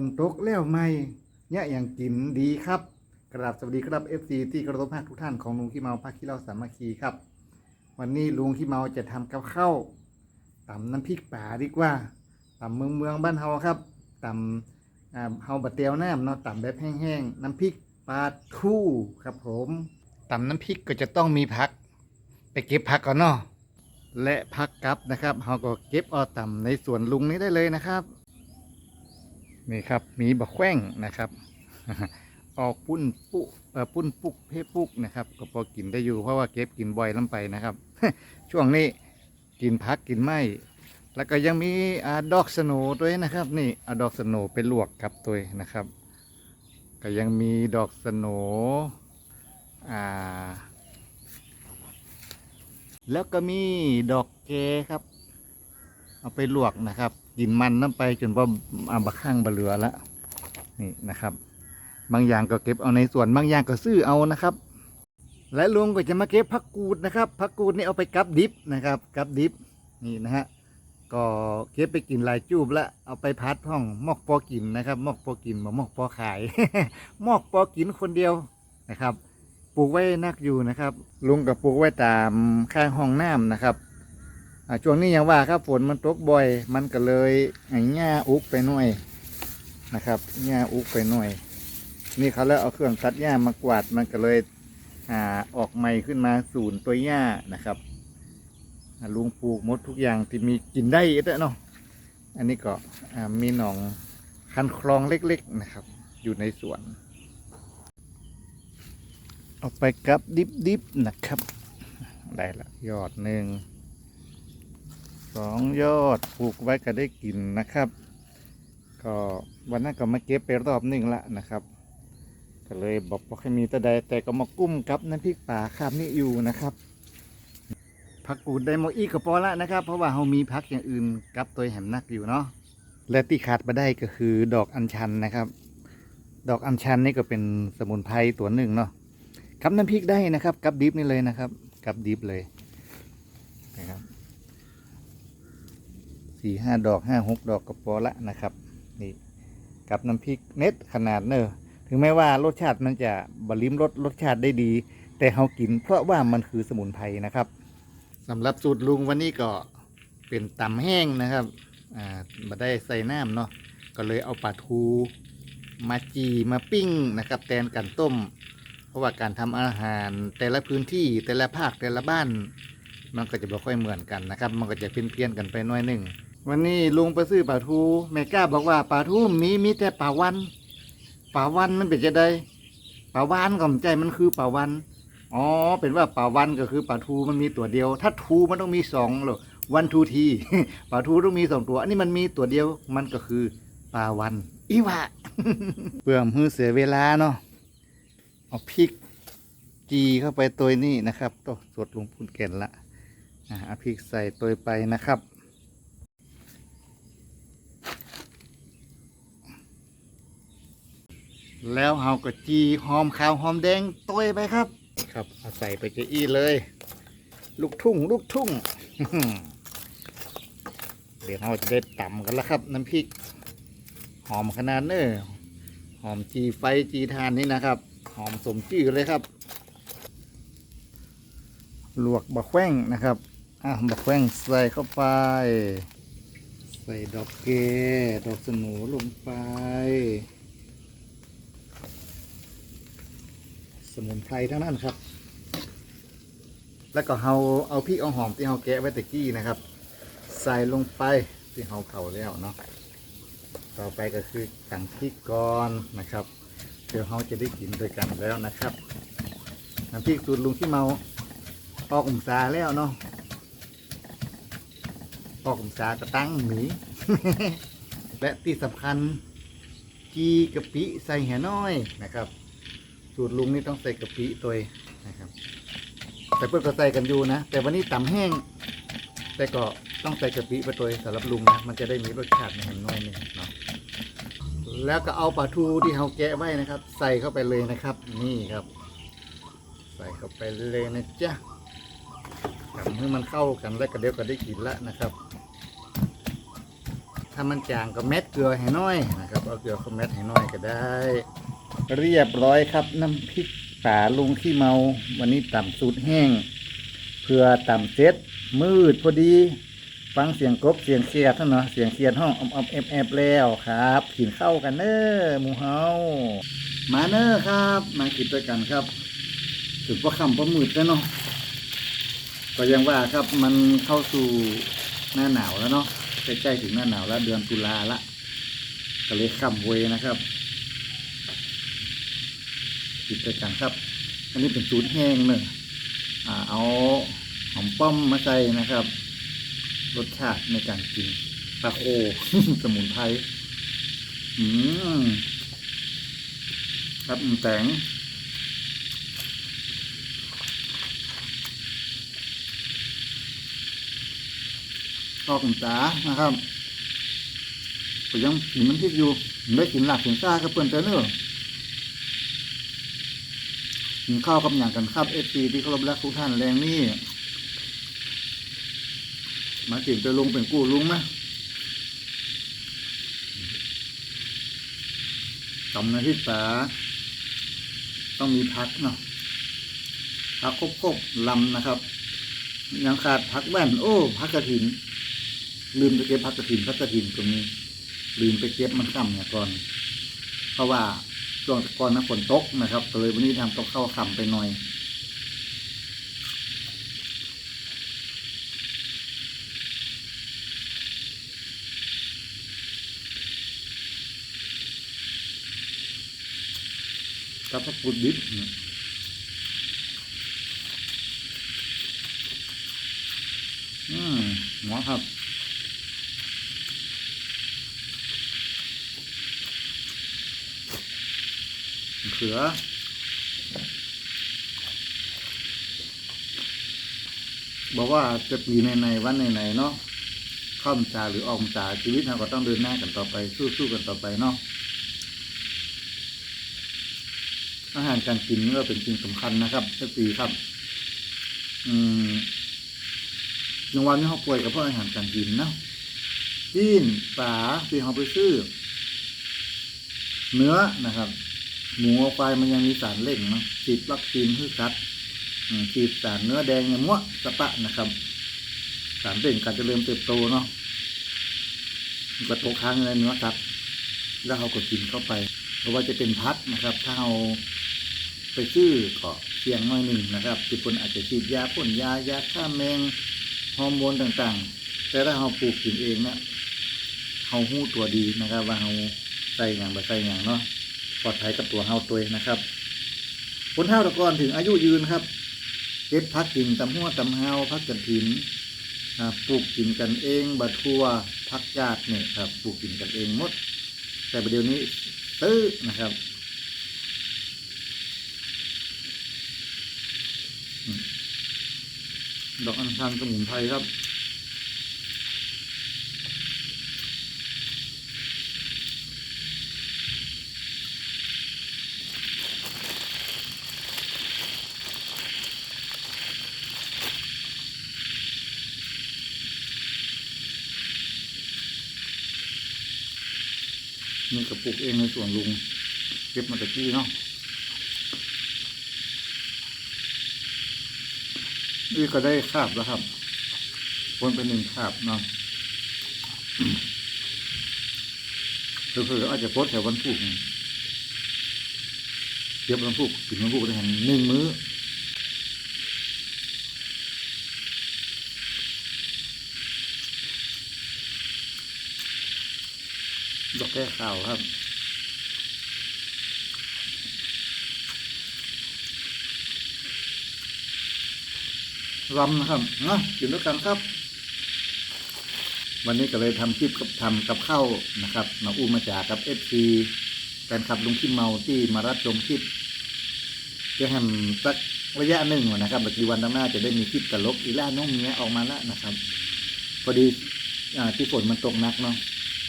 นตกแล้วไหมเนี่ยอย่างกินดีครับ กราบสวัสดีครับ FC ที่กระทบภาคทุกท่านของลุงขี้เมาภาคขี้เล่าสามัคคีครับ วันนี้ลุงขี้เมาจะทำกับข้าวตำน้ำพริกป่าดีกว่าตำเมืองเมืองบ้านเฮาครับตำอ่าเฮาบะเตียวน้ำเนาะตำแบบแห้งๆน้ำพริกปลาทู่ครับผมตำน้ำพริกก็จะต้องมีผัก ไปเก็บผักก่อนเนาะและผักกับนะครับเฮาก็เก็บเอาตำในสวนลุงนี้ได้เลยนะครับ นี่ครับมีบะแขว้งนะครับ ออกปุ้นปุเอ่อปุ้นปุกเพปุกนะครับ ก็พอกินได้อยู่เพราะว่าเก็บกินบ่อยล้ำไปนะครับ ช่วงนี้กินพักกินไม่แล้วก็ยังมีอาดอกสโนด้วยนะครับ นี่อาดอกสโนไปลวกครับตัวนะครับ ก็ยังมีดอกสโนอ่า แล้วก็มีดอกแกครับ เอาไปลวกนะครับ กินมันน้ำไปจนว่าอาบะข้างบะเหลือแล้วนี่นะครับ บางอย่างก็เก็บเอาในส่วนบางอย่างก็ซื้อเอานะครับ และลุงก็จะมาเก็บผักกูดนะครับผักกูดนี่เอาไปกับดิบนะครับกับดิบนี่นะฮะก็เก็บไปกินลายจูบแล้วเอาไปพัดห้องมอกปอกินนะครับ มอกปอกินมามอกปอขาย มอกปอกินคนเดียวนะครับ ปลูกไว้นักอยู่นะครับ ลุงก็ปลูกไว้ตามข้างห้องน้ำนะครับ ช่วงนี้อยังว่าครับฝนมันตกบ่อย มันก็เลยไอ้หญ้าอุกไปหน่อยนะครับหญ้าอุกไปหน่อย นี่เขาแล้วเอาเครื่องตัดหญ้ามากวาดมันก็เลยอ่าออกใหม่ขึ้นมาศูนย์ตัวหญ้านะครับลุงปลูกมดทุกอย่างที่มีกินได้เด้อเนาะอันนี้ก็มีหนองคันคลองเล็กๆนะครับ อยู่ในสวน เอาไปกับดิบๆนะครับ ได้ละยอดหนึ่ง สองยอดปลูกไว้ก็ได้กินนะครับ ก็วันนั้นก็มาเก็บไปรอบหนึ่งละนะครับ ก็เลยบอกว่าให้มีแตะใดแต่ก็มากุ้มกับน้ำพริกป่าคาบนี้อยู่นะครับผักกูดได้หมอีกก็พอละนะครับ เพราะว่าเรามีผักอย่างอื่นกับตัวแหมนักอยู่เนาะและที่ขาดมาได้ก็คือดอกอัญชันนะครับ ดอกอัญชันนี่ก็เป็นสมุนไพรตัวหนึ่งเนาะกับน้ำพริกได้นะครับ กับดิบนี่เลยนะครับ กับดิบเลยนะครับ สี่ห้าดอกห้าหกดอกก็พอละนะครับนี่กับน้ำพริกเน็ตขนาดเนอะถึงแม้ว่ารสชาติมันจะบริมรสรสชาติได้ดี แต่เรากินเพราะว่ามันคือสมุนไพรนะครับสำหรับสูตรลุงวันนี้ก็เป็นตำแห้งนะครับอ่ามาได้ใส่น้ำเนาะก็เลยเอาปลาทูมาจีมาปิ้งนะครับ แทนกันต้ม เพราะว่าการทำอาหารแต่ละพื้นที่แต่ละภาคแต่ละบ้าน มันก็จะไม่ค่อยเหมือนกันนะครับ มันก็จะเพี้ยนๆกันไปน้อยหนึ่ง วันนี้ลุงไปซื้อปลาทูแม่ก้าบอกว่าปลาทูมีมีแต่ปลาวันปลาวันมันเป็นจะได้ปลาวานก็มใจมันคือปลาวันอ๋อเป็นว่าปลาวันก็คือปลาทูมันมีตัวเดียว ถ้าทูมันต้องมีสองหรอวันทูทีปลาทูต้องมีสองตัว อันนี้มันมีตัวเดียวมันก็คือปลาวัน อีวะเพื่อมือเสียเวลาเนาะเอาพริกจีเข้าไปตัวนี้นะครับต้องสดลงพูนแก่นละอะเอาพริกใส่ตัวไปนะครับ แล้วเฮาก็จีหอมขาวหอมแดงตัวไปครับ ครับเอาใส่ไปจะอี้เลย ลูกทุ่ง ลูกทุ่ง เดี๋ยวเราจะได้ต่ำกันแล้วครับ น้ำพริก หอมขนาดเนอหอมจีไฟจีทานนี่นะครับ หอมสมจื้อเลยครับ ลวกบะแข้งนะครับอะบะแข้งใส่เข้าไป ใส่ดอกเกดอกสนูลงไป สมุนไพรทั้งนั้นครับ แล้วก็เฮาเอาพริกเอาหอมที่เฮาแกะไว้ตะกี้นะครับ ใส่ลงไปที่เฮาเผาแล้วเนาะต่อไปก็คือกังพริกก่อนนะครับเดี๋ยวเฮาจะได้กินด้วยกันแล้วนะครับน้ำพริกสูตรลุงที่เมาออกอุมสาแล้วเนาะออกอุมสากระตั้งหมี และที่สำคัญจีกะปิใส่แห่น้อยนะครับ สูตรลุงนี่ต้องใส่กะปิตัวนะครับ แต่เพื่อนก็ใส่กันอยู่นะ แต่วันนี้ตำแห้ง แต่ก็ต้องใส่กะปิไปตัวสำหรับลุงนะ มันจะได้มีรสชาติในแห่งน้อยหนึงเนาะ แล้วก็เอาปลาทูที่เราแกะไว้นะครับ ใส่เข้าไปเลยนะครับ นี่ครับ ใส่เข้าไปเลยนะจ๊ะทำให้มันเข้ากันแล้วก็เดี๋ยวก็ได้กินล้วนะครับทามันจางก็เม็ดเกลือให้น้อยนะครับ เอาเกลือก็เม็ดให้น้อยก็ได้ เรียบร้อยครับ น้ำพริกป่าลุงขี้เมา วันนี้ต่ำสูตรแห้งเพื่อต่ำเซ็ตมืดพอดี ฟังเสียงกบเสียงเขียดท่านเนาะเสียงเขียดห้องออมๆแอบแล้วครับกินข้ากันเน้อหมูเฮามาเน้อครับ มากินด้วยกันครับถึงว่าคำว่ามืดแล้วเนาะก็ยังว่าครับมันเข้าสู่หน้าหนาวแล้วเนาะใกล้ๆถึงหน้าหนาวแล้วเดือนตุลาละก็เลยคำเวนะครับ กินด้วยกันครับ อันนี้เป็นสูตรแห้งเนอะเอาหอมป้อมมาใส่นะครับ รสชาติในการกินปลาโคสมุนไพรอืมครับแตงชอบคุณจ๋านะครับก็ยังกินมันพริกอยู่ได้กินหลักกินซ่ากับเพื่อนเจ้าเนอ กินข้าวกับอย่างกันครับเอฟซีที่เคารพรักทุกท่านแรงนี่มาถึงจะลงเป็นกู้ลุงนะกำนะที่สาต้องมีพักเนาะพักครบๆลำนะครับ ยังขาดพักแว่นโอ้พักกระถิน ลืมไปเก็บพักกระถินพักกระถินตรงนี้ ลืมไปเก็บมันค่ำเนี่ยก่อน เพราะว่า ช่วงก่อนนะฝนตกนะครับก็เลยวันนี้ทำกับข้าวค่ำไปหน่อยกับพระพุทธดิบอืมหมอครับ ขือ บอกว่าจะปีในในๆวันในในๆเนาะเข้าพรรษาหรือออกพรรษาชีวิตเราก็ต้องเดินหน้ากันต่อไป สู้ๆกันต่อไปเนาะอาหารการกินก็เป็นสิ่งสำคัญนะครับเอฟซีครับ อืมในวันนี้เขาป่วยกับเพราะอาหารการกินเนาะจีนปลาที่เขาไปซื้อ เนื้อนะครับ หมูเอาไปมันยังมีสารเล่งเนาะฉีดวัคซีนคือกัดฉีดสารเนื้อแดงอย่างมะสะปะนะครับ สารเล่งการเจริญเติบโตเนาะมันก็ตค้างในเนื้อสัตว์แล้วเขาก็กินเข้าไป เพราะว่าจะเป็นพัดนะครับ ถ้าเราไปซื้อก็เสี่ยงน้อยหนึ่งนะครับที่คนอาจจะฉีดยาพ่นยายาฆ่าแมงฮอร์โมนต่างๆ แต่ถ้าเราปลูกกินเองเนี่ยเราหู้ตัวดีนะครับ ว่าเราใส่อย่างบ่ใส่อย่างเนาะ ปลอดภัยกับตัวเราตัวนะครับคนเท่าตะกอนถึงอายุยืนครับเก็บพักกินตำหัวตำเฮาพักกันถินอ่าปลูกกินกันเองบะทัวพักญาติเนี่ยครับปลูกกินกันเองหมด แต่ประเดี๋ยวนี้ตื้อนะครับดอกอัญชันสมุนไพรครับ นี่กระปุกเองในส่วนลุงเก็บมาตะกี้เนาะนี่ก็ได้คาบแล้วครับวนไปหนึ่งคาบเนาะเพื่ออาจจะโพสแถววันพุธนี่เก็บวันพุธกินวันพุธได้แห่งหนึ่งมื้อ ดอกแก้ข่าวครับรำนะครับนะกินด้วยกันครับ วันนี้ก็เลยทำคลิปกับทำกับข้าวนะครับมาอู้มาจากกับเอฟซีแฟนคลับลุงขี้เมาที่มารับชมคลิปจะทำสักระยะหนึ่งนะครับบางทีวันข้างหน้าจะได้มีคลิปตลกอีล่าน้องเมียออกมาแล้วนะครับ พอดีอที่ฝนมันตกหนักเนาะ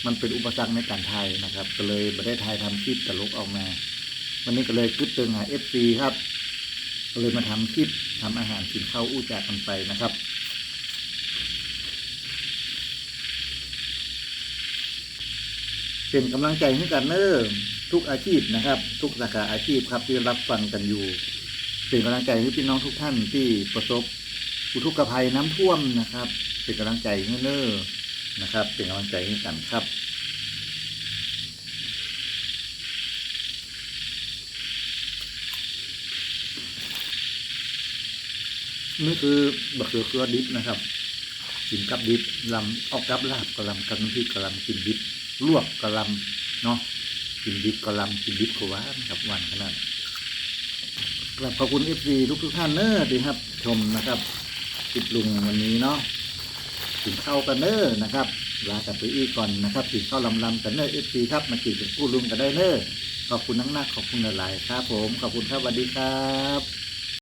มันเป็นอุปสรรคในการถ่ายนะครับ ก็เลยไม่ได้ถ่ายทำคลิปตลกออกมา วันนี้ก็เลยกึดเติงหาเอฟซีครับก็เลยมาทำคลิปทำอาหารกินข้าวอู้จากกันไปนะครับเป็นกำลังใจให้กันเนอทุกอาชีพนะครับ ทุกสาขาอาชีพครับที่รับฟังกันอยู่ เป็นกำลังใจให้พี่น้องทุกท่านที่ประสบอุทกภัยน้ำท่วมนะครับ เป็นกำลังใจให้เนอ นะครับ เป็นกำลังใจให้กันครับนี่คือบักเขือเขือดิบนะครับ กินกับดิบลำเอากับลาบกะลำกับน้ำพริกกะลำกินดิบลวกกะลำเนาะกินดิบกะลำกินดิบก็หวานครับวานขนาดกลับขอบคุณเอฟซีทุกทุกท่านเนอดีครับ ชมนะครับติดลุงวันนี้เนาะ กินข้าวกันเน้อนะครับลากันไปอีกก่อนนะครับกินข้าวลำลำกันเน้อเอฟซีครับมากินเป็นกู้ลุงกันได้เน้อขอบคุณนักนักขอบคุณหลายครับผมขอบคุณครับสวัสดีครับ